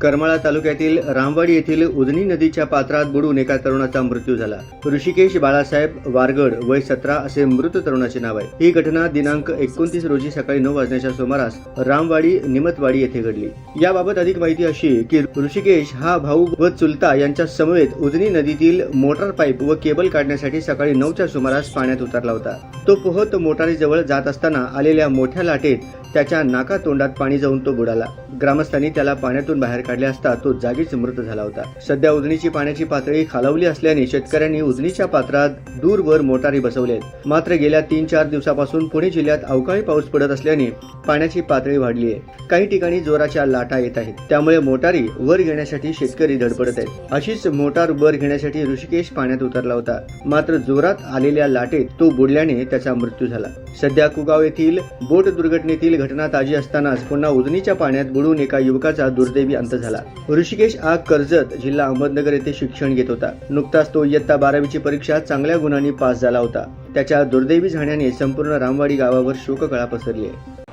करमाळा तालुक्यातील रामवाडी येथील उजनी नदीच्या पात्रात बुडून एका तरुणाचा मृत्यू झाला. ऋषिकेश बाळासाहेब वारगड वय सतरा असे मृत तरुणाचे नाव आहे. ही घटना दिनांक एकोणतीस रोजी सकाळी नऊ वाजण्याच्या सुमारास रामवाडी निमतवाडी येथे घडली. याबाबत अधिक माहिती अशी की ऋषिकेश हा भाऊ व चुलता यांच्या समवेत उजनी नदीतील मोटार पाईप व केबल काढण्यासाठी सकाळी नऊच्या सुमारास पाण्यात उतरला होता. तो पोहत मोटारीजवळ जात असताना आलेल्या मोठ्या लाटेत त्याच्या नाका तोंडात पाणी जाऊन तो बुडाला. ग्रामस्थांनी त्याला पाण्यातून बाहेर काढले असता तो जागीच मृत झाला होता. सध्या उजनीची पाण्याची पातळी खालावली असल्याने शेतकऱ्यांनी उजनीच्या पात्रात दूरवर मोटारी बसवल्यात मात्र गेल्या तीन चार दिवसापासून पुणे जिल्ह्यात अवकाळी पाऊस पडत असल्याने पाण्याची पातळी वाढली आहे काही ठिकाणी जोराच्या लाटा येत आहेत. त्यामुळे मोटारी वर घेण्यासाठी शेतकरी धडपडत आहेत. अशीच मोटार वर घेण्यासाठी ऋषिकेश पाण्यात उतरला होता. मात्र जोरात आलेल्या लाटेत तो बुडल्याने त्याचा मृत्यू झाला. सध्या कुगाव येथील बोट दुर्घटनेतील घटना ताजी असतानाच पुन्हा उजनीच्या पाण्यात बुडून एका युवकाचा दुर्दैवी अंत झाला. ऋषिकेश आग कर्जत जिल्हा अहमदनगर येथे शिक्षण घेत होता. नुकताच तो इयत्ता बारावीची परीक्षा चांगल्या गुणांनी पास झाला होता. त्याच्या दुर्दैवी झाल्याने संपूर्ण रामवाडी गावावर शोककळा पसरली आहे.